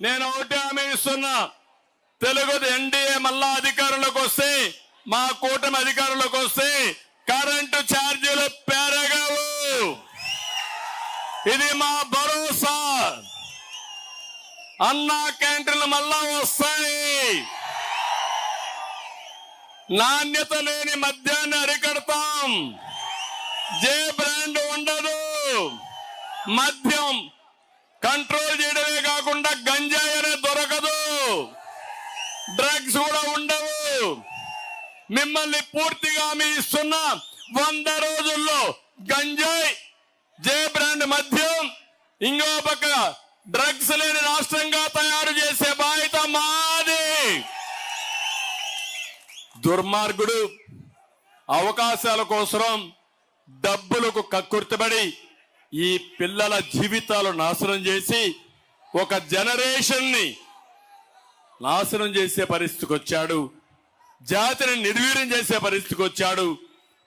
నేను ఒకటి హామీ ఇస్తున్నా. తెలుగు ఎన్డీఏ మళ్ళా అధికారంలోకి వస్తే మా కూటమి అధికారంలోకి వస్తే కరెంటు ఛార్జీలు పెరగవు. ఇది మా భరోసా. అన్నా క్యాంటీన్లు మళ్ళా వస్తాయి. నాణ్యత లేని మద్యాన్ని అరికడతాం. జే బ్రాండ్ ఉండదు. మద్యం కంట్రోల్ చేయడమే కాకుండా గంజాయి అనే దొరకదు బ్యాగ్స్ కూడా ఉండవు. మిమ్మల్ని పూర్తిగా మీ ఇస్తున్న వంద రోజుల్లో గంజాయి జే బ్రాండ్ మద్యం ఇంకో పక్క డ్రగ్స్ లేని రాష్ట్రంగా తయారు చేసే బాధ్యత మాది. దుర్మార్గుడు అవకాశాల కోసం డబ్బులకు కక్కుర్తిబడి ఈ పిల్లల జీవితాలు నాశనం చేసి ఒక జనరేషన్ని నాశనం చేసే పరిస్థితికి వచ్చాడు. జాతిని నిర్వీర్యం చేసే పరిస్థితికి వచ్చాడు.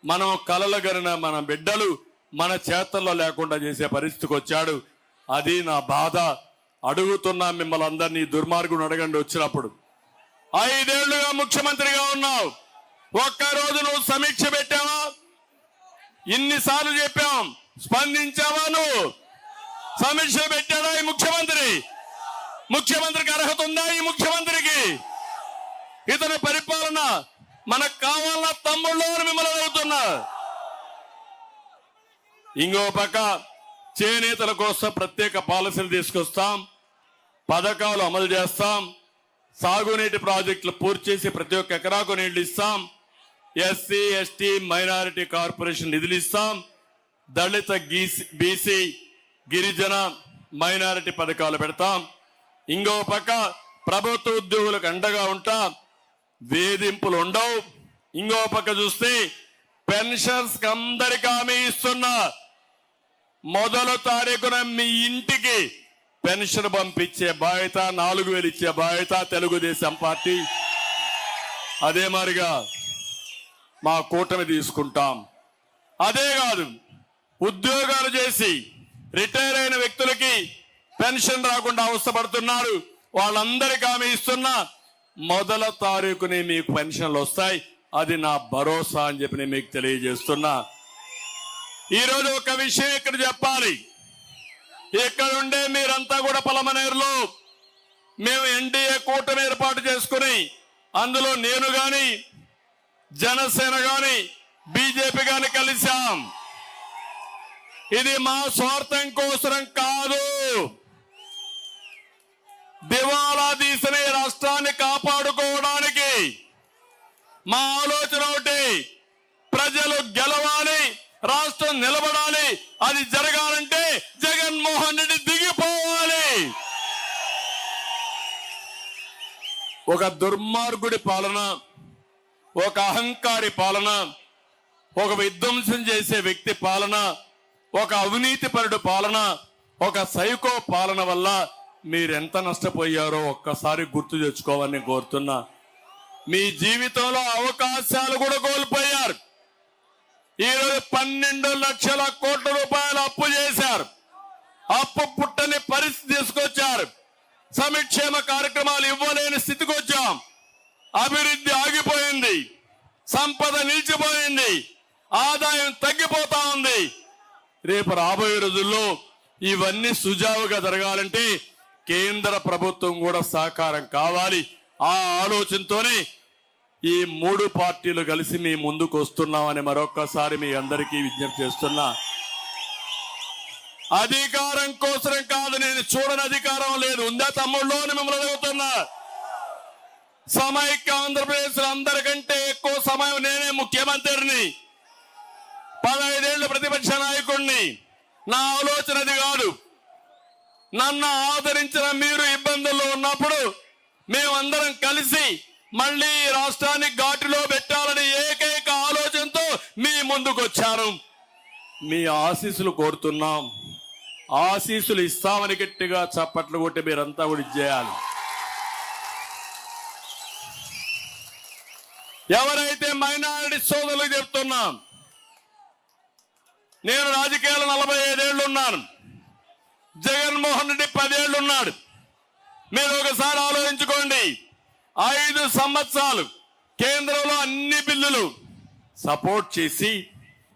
మనం కలలగరిన మన బిడ్డలు మన చేతల్లో లేకుండా చేసే పరిస్థితికి వచ్చాడు. అది నా బాధ. అడుగుతున్నా మిమ్మల్ని అందరినీ దుర్మార్గుడు అడగండి వచ్చినప్పుడు. ఐదేళ్ళుగా ముఖ్యమంత్రిగా ఉన్నావు. ఒక్కరోజు నువ్వు సమీక్ష పెట్టావా? ఇన్నిసార్లు చెప్పాం. స్పందించావా నువ్వు? సమీక్ష పెట్టాడా ఈ ముఖ్యమంత్రి? ముఖ్యమంత్రికి అర్హత ఉందా ఈ ముఖ్యమంత్రికి? ఇతని పరిపాలన మనకు కావాలన్న తమ్ముళ్ళు అని మిమ్మల్ని అడుగుతున్నా ఇంకో పక్క చేనేతల కోసం ప్రత్యేక పాలసీలు తీసుకొస్తాం పథకాలు అమలు చేస్తాం సాగునీటి ప్రాజెక్టులు పూర్తి చేసి ప్రతి ఒక్క ఎకరాకు నీళ్ళు ఇస్తాం ఎస్సీ ఎస్టీ మైనారిటీ కార్పొరేషన్ నిధులు ఇస్తాం దళిత గీసి బీసీ గిరిజన మైనారిటీ పథకాలు పెడతాం. ఇంకో పక్క ప్రభుత్వ ఉద్యోగులకు అండగా ఉంటాం వేధింపులు ఉండవు. ఇంకో పక్క చూస్తే పెన్షన్స్ అందరికి హామీ ఇస్తున్నా. మొదలు తారీఖున మీ ఇంటికి పెన్షన్ పంపించే బాధ్యత నాలుగు వేలు ఇచ్చే బాధ్యత తెలుగుదేశం పార్టీ. అదే మారిగా మా కూటమి తీసుకుంటాం. అదే కాదు ఉద్యోగాలు చేసి రిటైర్ అయిన వ్యక్తులు పెన్షన్ రాకుండా అవస్థపడుతున్నారు. వాళ్ళందరికీ ఆమె ఇస్తున్న మొదల తారీఖుని మీకు పెన్షన్లు వస్తాయి. అది నా భరోసా అని చెప్పి నేను మీకు తెలియజేస్తున్నా. ఈరోజు ఒక విషయం ఇక్కడ చెప్పాలి. ఇక్కడ ఉండే మీరంతా కూడా పలమనేరులో మేము ఎన్డీఏ కూటమి ఏర్పాటు చేసుకుని అందులో నేను గాని జనసేన గాని బీజేపీ గాని కలిశాం. ఇది మా స్వార్థం కోసరం కాదు. దివాలా తీసిన ఈ రాష్ట్రాన్ని కాపాడుకోవడానికి మా ఆలోచన ఒకటి ప్రజలు గెలవాలి రాష్ట్రం నిలబడాలి అది జరగాలంటే జగన్మోహన్ రెడ్డి దిగిపోవాలి. ఒక దుర్మార్గుడి పాలన ఒక అహంకారి పాలన ఒక విధ్వంసం చేసే వ్యక్తి పాలన ఒక అవినీతిపరుడు పాలన ఒక సైకో పాలన వల్ల మీరెంత నష్టపోయారో ఒక్కసారి గుర్తు తెచ్చుకోవాలని కోరుతున్నా. మీ జీవితంలో అవకాశాలు కూడా కోల్పోయారు. ఈరోజు పన్నెండు లక్షల కోట్ల రూపాయలు అప్పు చేశారు. అప్పు పుట్టని పరిస్థితి తీసుకొచ్చారు. సంక్షేమ కార్యక్రమాలు ఇవ్వలేని స్థితికి వచ్చాం. అభివృద్ధి ఆగిపోయింది. సంపద నిలిచిపోయింది. ఆదాయం తగ్గిపోతా ఉంది. రేపు రాబోయే రోజుల్లో ఇవన్నీ సుజావుగా జరగాలంటే కేంద్ర ప్రభుత్వం కూడా సహకారం కావాలి. ఆ ఆలోచనతోనే ఈ మూడు పార్టీలు కలిసి మీ ముందుకు వస్తున్నామని మరొక్కసారి మీ అందరికీ విజ్ఞప్తి చేస్తున్నా. అధికారం కోసం కాదు నేను చూడని అధికారం లేదు. ఉందా తమ్ముళ్ళు అని మిమ్మల్ని అడుగుతున్నా. సమైక్య ఆంధ్రప్రదేశ్ అందరికంటే ఎక్కువ సమయం నేనే ముఖ్యమంత్రిని. పదహైదేళ్ళ ప్రతిపక్ష నాయకుడిని నా ఆలోచన అది కాదు. నన్ను ఆదరించిన మీరు ఇబ్బందుల్లో ఉన్నప్పుడు మేమందరం కలిసి మళ్ళీ రాష్ట్రాన్ని ఘాటులో పెట్టాలని ఏకైక ఆలోచనతో మీ ముందుకొచ్చారు. మీ ఆశీస్సులు కోరుతున్నాం. ఆశీస్సులు ఇస్తామని గట్టిగా చప్పట్లు కొట్టి మీరంతా కూడా ఇచ్చేయాలి. ఎవరైతే మైనారిటీ సోదరులకు చెప్తున్నాం నేను రాజకీయాలు నలభై ఐదేళ్ళు ఉన్నాను. జగన్మోహన్ రెడ్డి పదేళ్ళు ఉన్నాడు. మీరు ఒకసారి ఆలోచించుకోండి. ఐదు సంవత్సరాలు కేంద్రంలో అన్ని బిల్లులు సపోర్ట్ చేసి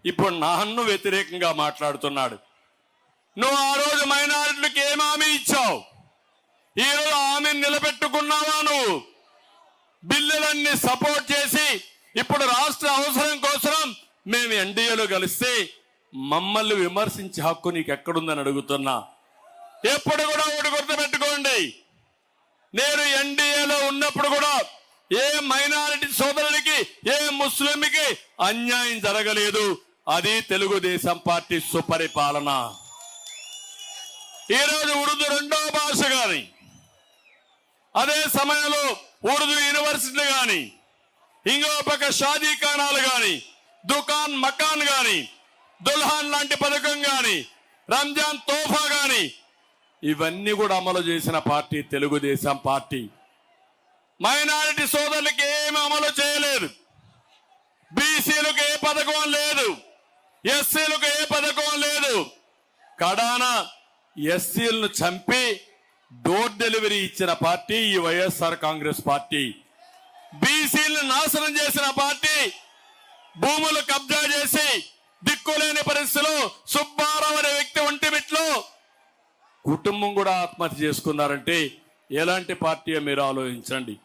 ఇప్పుడు నన్ను వ్యతిరేకంగా మాట్లాడుతున్నాడు. నువ్వు ఆ రోజు మైనారిటీలకు ఏం హామీ ఇచ్చావు? ఈ రోజు హామీ నిలబెట్టుకున్నావా నువ్వు? బిల్లులన్నీ సపోర్ట్ చేసి ఇప్పుడు రాష్ట్ర అవసరం కోసం మేము ఎన్డీఏలో కలిస్తే మమ్మల్ని విమర్శించే హక్కు నీకు ఎక్కడుందని అడుగుతున్నా. ఎప్పుడు కూడా ఒకటి గుర్తుపెట్టుకోండి. నేను ఎన్డీఏలో ఉన్నప్పుడు కూడా ఏ మైనారిటీ సోదరుడికి ఏ ముస్లింకి అన్యాయం జరగలేదు. అది తెలుగుదేశం పార్టీ సుపరిపాలన. ఈరోజు ఉర్దూ రెండో భాష కానీ అదే సమయంలో ఉర్దూ యూనివర్సిటీ కానీ ఇంకో పక్క షాదీ ఖానాలు కానీ దుకాన్ మకాన్ కానీ దుల్హాన్ లాంటి పథకం కానీ రంజాన్ తోఫా కానీ ఇవన్నీ కూడా అమలు చేసిన పార్టీ తెలుగుదేశం పార్టీ. మైనారిటీ సోదరులకి ఏమి అమలు చేయలేదు. బీసీలకు ఏ పథకం లేదు. ఎస్సీలకు ఏ పథకం లేదు. కడాన ఎస్సీలను చంపి డోర్ డెలివరీ ఇచ్చిన పార్టీ ఈ వైఎస్ఆర్ కాంగ్రెస్ పార్టీ. బీసీలను నాశనం చేసిన పార్టీ భూములు కబ్జా చేసి దిక్కులేని పరిస్థితిలో సుబ్బారావు అనే వ్యక్తి ఉంటే కుటుంబం కూడా ఆత్మహత్య చేసుకున్నారంటే ఎలాంటి పార్టీ మీరు ఆలోచించండి.